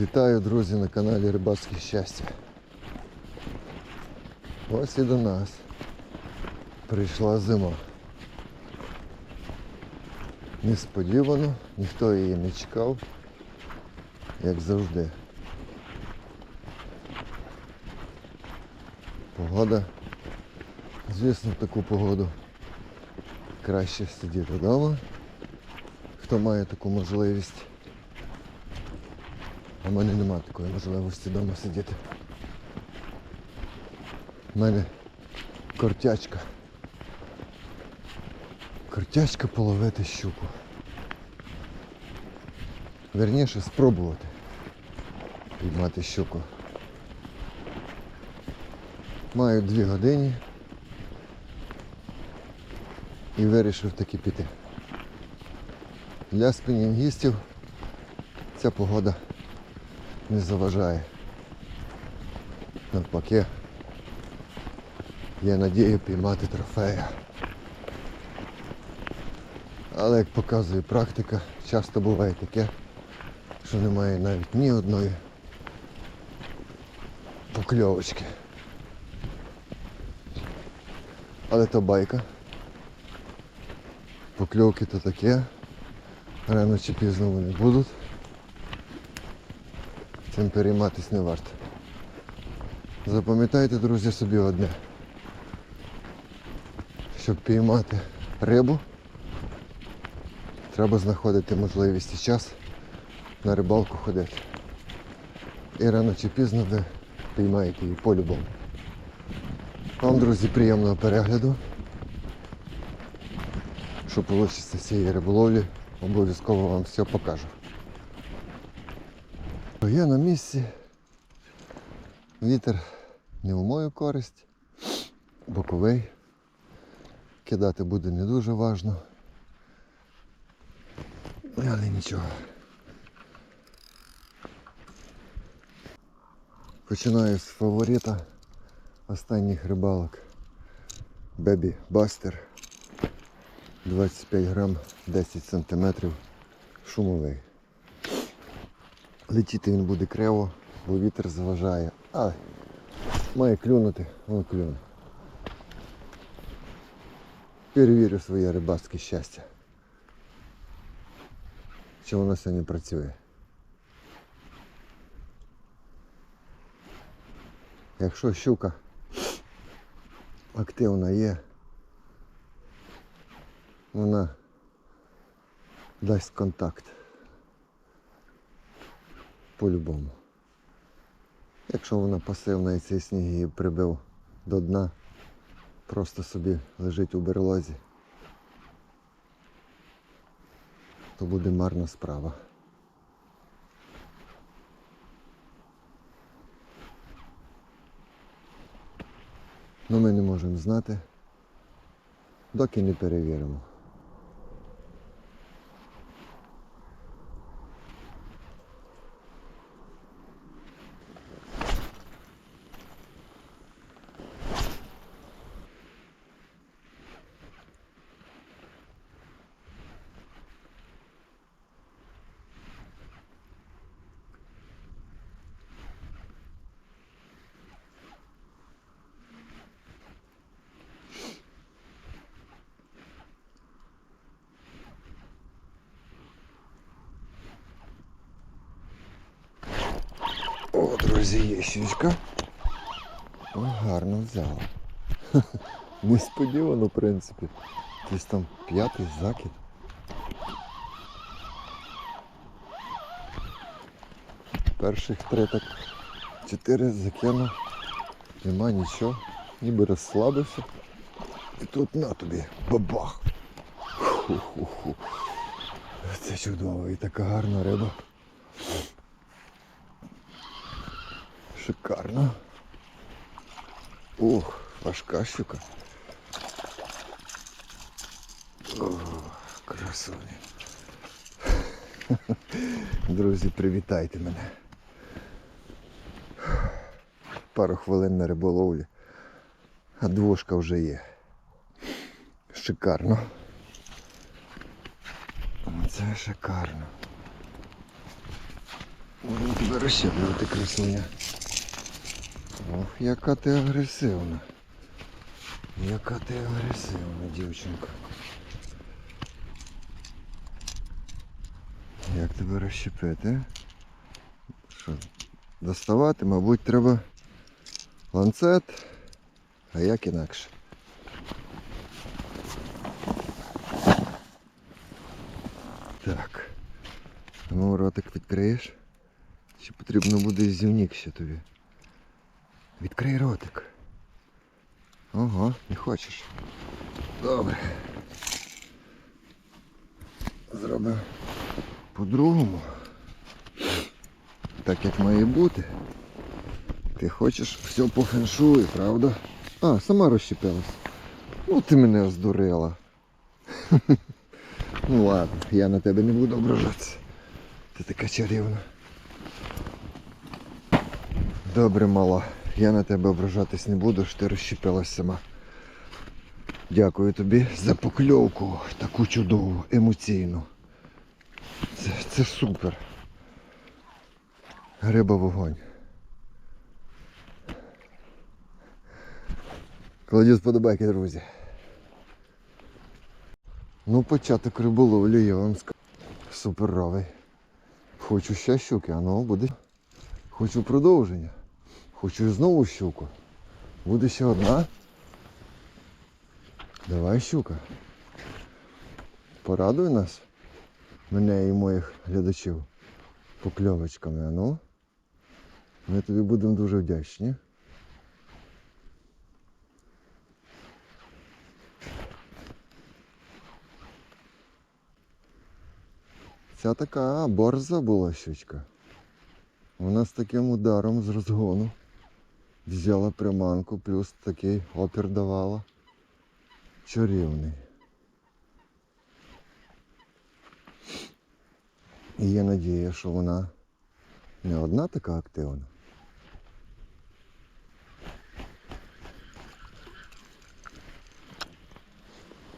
Вітаю, друзі, на каналі Рибацьке щастя. Ось і до нас прийшла зима. Несподівано, ніхто її не чекав, як завжди. Погода, звісно, в таку погоду краще сидіти вдома, хто має таку можливість. В мене немає такої можливості вдома сидіти. У мене кортячка. Кортячка половити щуку. Верніше спробувати піймати щуку. Маю дві години і вирішив таки піти. Для спінінгістів ця погода не заважає. Навпаки, є надія піймати трофея. Але як показує практика, часто буває таке, що немає навіть ні одної покльовочки. Але то байка. Покльовки то таке. Рано чи пізно вони будуть. Цим перейматись не варто. Запам'ятайте, друзі, собі одне. Щоб піймати рибу, треба знаходити можливість і час на рибалку ходити. І рано чи пізно ви піймаєте її по-любому. Вам, друзі, приємного перегляду. Що вийде з цієї риболовлі, обов'язково вам все покажу. Я на місці. Вітер не в мою користь, боковий. Кидати буде не дуже важно. Але нічого. Починаю з фаворита останніх рибалок. Бебі Бастер. 25 грам 10 сантиметрів. Шумовий. Летіти він буде криво, бо вітер заважає. Але має клюнути, воно клюне. Перевірю своє рибацьке щастя. Чи воно сьогодні працює. Якщо щука активна є, вона дасть контакт по-любому. Якщо вона пасивна і цей сніг її прибив до дна, просто собі лежить у берлозі, то буде марна справа. Ну ми не можемо знати, доки не перевіримо. О, друзі, є щучка. О, гарно взяла. Несподівано, в принципі. Десь там п'ятий закид. Перших три так чотири закинув. Нема нічого. Ніби розслабився. І тут на тобі бабах. Ху-ху-ху. Це чудово і така гарна риба. Шикарно. Ух, важка щука. Ох, красуня. Друзі, привітайте мене. Пару хвилин на риболовлі. А двушка вже є. Шикарно. Це шикарно. Будемо тебе розщеплювати, красуня. Ох, яка ти агресивна. Яка ти агресивна, дівчинка. Як тебе розщепити? Що? Доставати, мабуть, треба ланцет, а як інакше. Так. Ну, ротик відкриєш. Чи потрібно буде зівнік ще тобі? Відкрий ротик. Ого, не хочеш. Добре. Зробимо по-другому. Так як має бути. Ти хочеш все по феншую, правда? А, сама розщепилась. Ну ти мене оздурила. Ну ладно, я на тебе не буду ображатися. Ти така чарівна. Добре, мала. Я на тебе ображатись не буду, що ти розщепилась сама. Дякую тобі за покльовку таку чудову, емоційну. Це, це супер. Риба вогонь. Кладіть сподобайки, друзі. Ну, початок риболовлі, я вам скажу. Суперовий. Хочу ще щуки, а ну буде. Хочу продовження. Хочу знову щуку. Буде ще одна. Давай щука. Порадуй нас. Мене і моїх глядачів покльовочками, а ну. Ми тобі будемо дуже вдячні. Ця така борза була щучка. Вона з таким ударом з розгону взяла приманку, плюс такий опір давала. Чарівний. І є надія, що вона не одна така активна.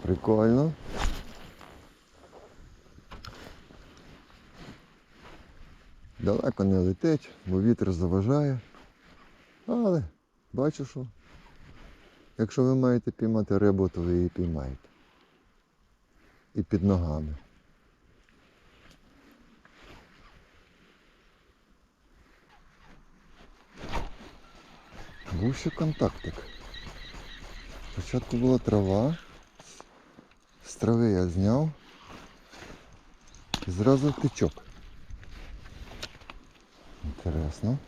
Прикольно. Далеко не летить, бо вітер заважає. Але бачу, що якщо ви маєте піймати рибу, то ви її піймаєте. І під ногами. Був ще контактик. Спочатку була трава. З трави я зняв. І зразу тичок. Інтересно.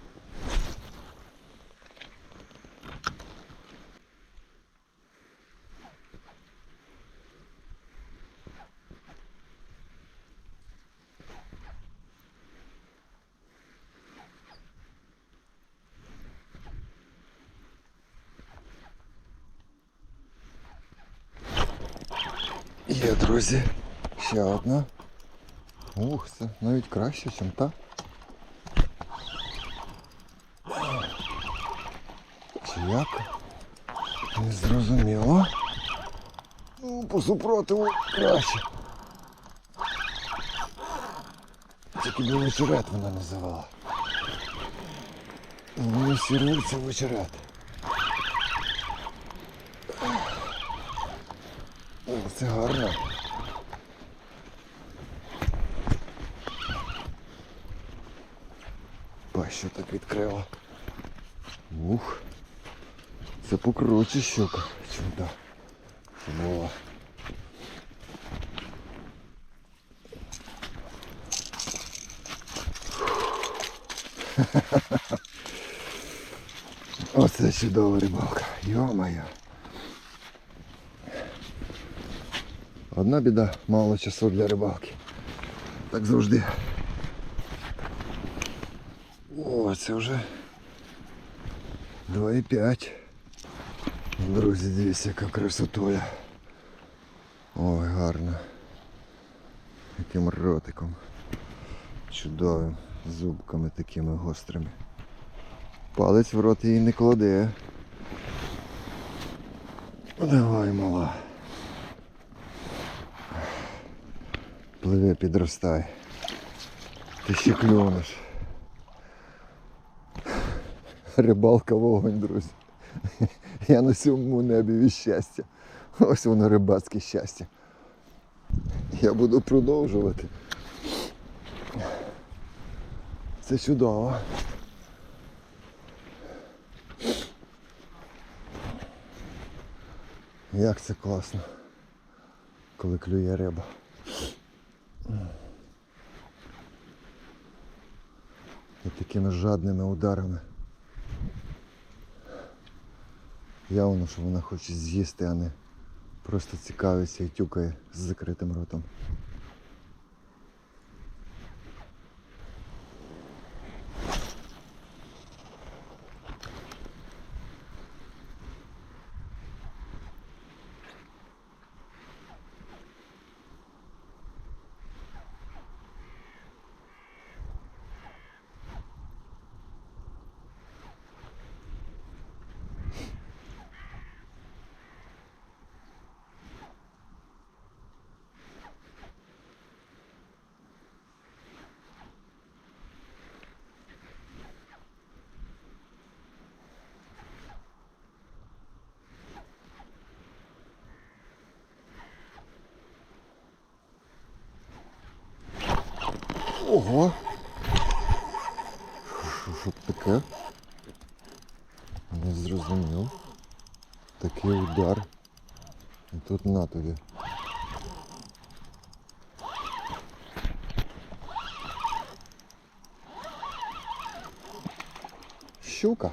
Є, друзі. Ще одна. Ух, це навіть краще, ніж та. Чи як? Не зрозуміло. Ну, по супротиву краще. Тільки би вечерет вона називала. Ну, сірвується вечерет. Це гарно. Пащу так відкрила. Ух. Це покруче щука. Це була. Оце чудова рибалка. Йо-моє. Одна біда, мало часу для рибалки. Так завжди. О, це вже 2,5. Друзі, дивіться, яка красотуля. Ой, гарно. Яким ротиком. Чудовим. Зубками такими гострими. Палець в рот її не кладе. Давай, мала. Пливе, підростай. Ти ще клюнеш. Рибалка вогонь, друзі. Я на цьому небі від щастя. Ось воно рибацьке щастя. Я буду продовжувати. Це чудово. Як це класно, коли клює риба. І такими жадними ударами. Явно, що вона хоче з'їсти, а не просто цікавиться і тюкає з закритим ротом. Ого! Що, що таке? Не зрозумів. Такий удар. І тут на тобі. Щука.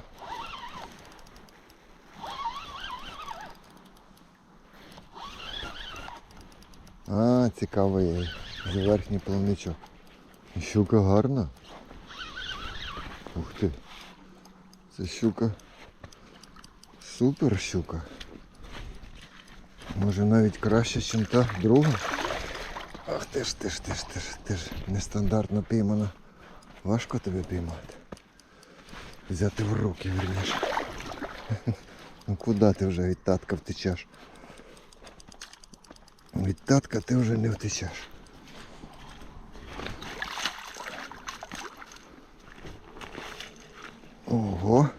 А, цікавий за верхній плавничок. Щука гарна. Ух ти. Це щука. Супер щука. Може навіть краще, ніж та друга. Ах ти ж, ти ж, ти ж, ти ж, ти ж нестандартно піймана. Важко тебе піймати. Взяти в руки, вірніше. Ну куди ти вже від татка втечеш? Від татка ти вже не втечеш. Ого.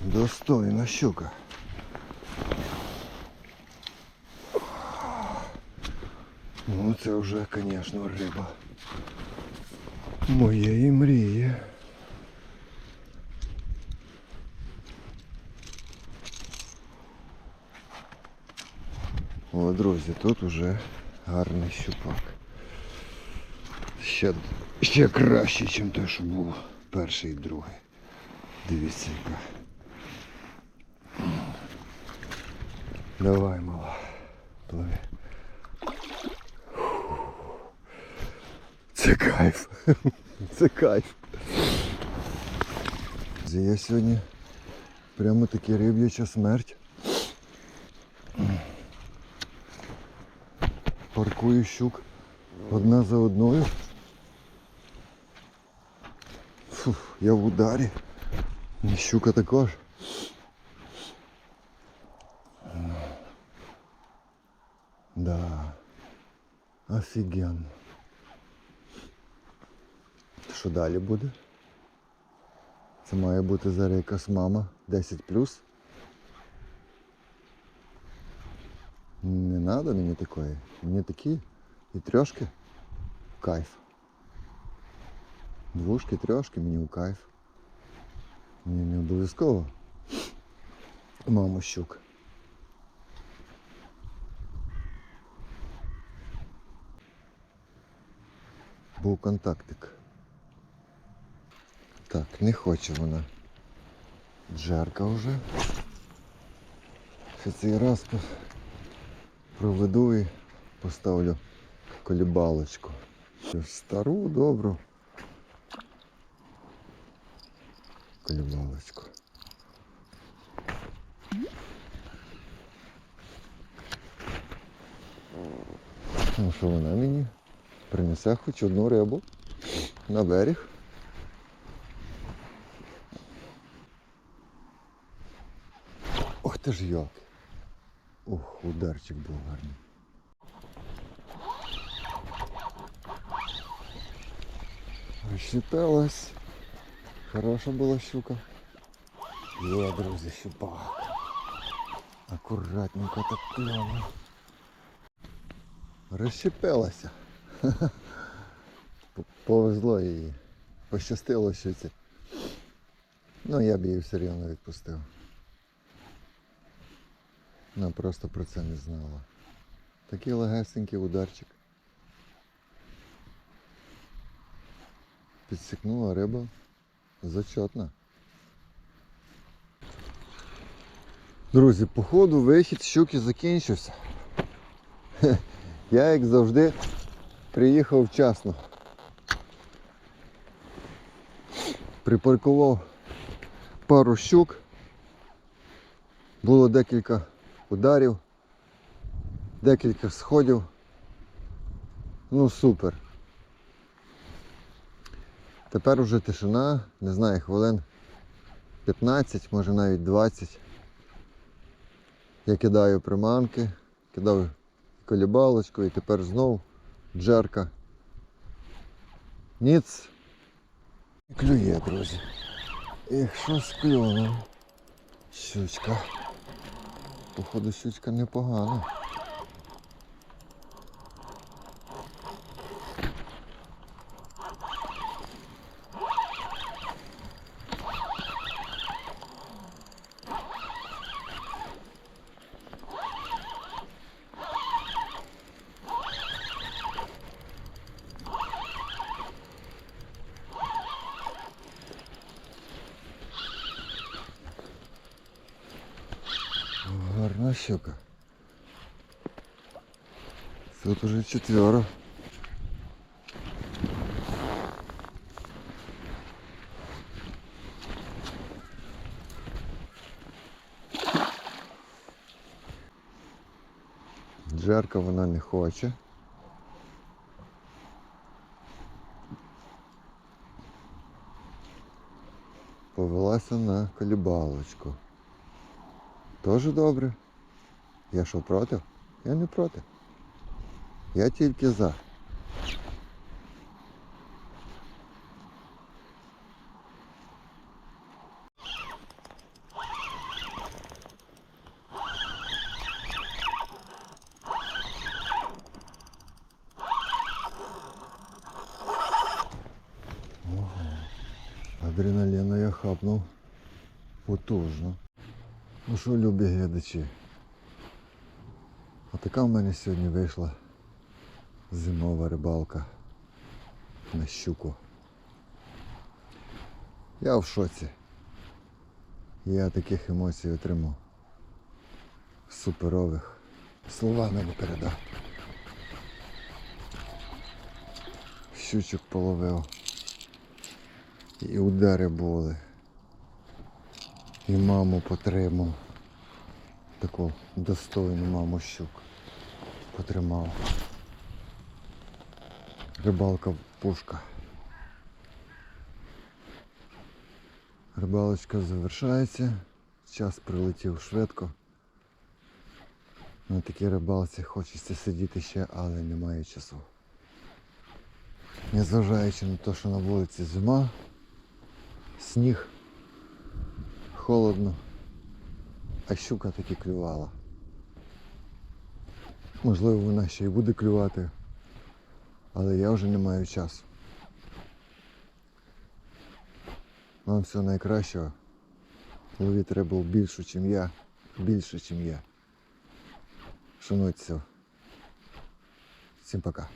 Достойна щука. Ну це вже, звісно, риба. Моєї мрії. О, друзі, тут уже гарний щупак. Ще, ще краще, ніж те, що було перший і другий. Дивіться. Давай, мала. Пливи. Це кайф. Це кайф. Я сьогодні прямо таки риб'яча смерть. Паркую щук одна за одною. Фух, я в ударі. І Щука також. Да. Офігенно. Що далі буде? Це має бути зараз якась мама 10 Не треба мені такої. Мені такі і трьошки в кайф. Двушки, трьошки мені в кайф. Мені не обов'язково. Мама щук. Був контактик. Так, не хоче вона. Джерка вже. Ще цей раз проведу і поставлю колібалочку. Стару, добру. Колібалочку. Ну що вона мені принесе хоч одну рибу на берег. Ох ти ж як. Ох, ударчик був гарний. Розчиталась. Хороша була щука. Є, друзі, щупак. Акуратненько так кльово. Розщепилася. Повезло їй. Пощастило, що це. Ну, я б її все рівно відпустив. Вона просто про це не знала. Такий легесенький ударчик. Підсікнула риба. Зачетна. Друзі, походу вихід щуки закінчився. Я, як завжди, приїхав вчасно. Припаркував пару щук. Було декілька ударів, декілька сходів. Ну супер. Тепер уже тишина, не знаю, хвилин 15, може навіть 20. Я кидаю приманки, кидав колібалочку і тепер знов джерка. Ніц. Клює, друзі. Ех, щось клюнуло. Щучка. Походу щучка непогана. Гарна щука. Тут уже четверо. Джерка вона не хоче. Повелася на колібалочку. Тоже добре. Я що проти? Я не проти. Я тільки за. Ого. Адреналіну я хапнув потужно. Ну що, любі глядачі? Отака в мене сьогодні вийшла зимова рибалка на щуку. Я в шоці. Я таких емоцій отримав. Суперових. Словами не передав. Щучок половив. І удари були. І маму потримав. Таку достойну маму щук. Потримав. Рибалка пушка. Рибалочка завершається. Час прилетів швидко. На такій рибалці хочеться сидіти ще, але немає часу. Незважаючи на те, що на вулиці зима, сніг, холодно, а щука таки клювала. Можливо, вона ще й буде клювати, але я вже не маю часу. Вам всього найкращого. Ловіть треба більше, ніж я, більше, ніж я. Шануйтеся. Всім пока.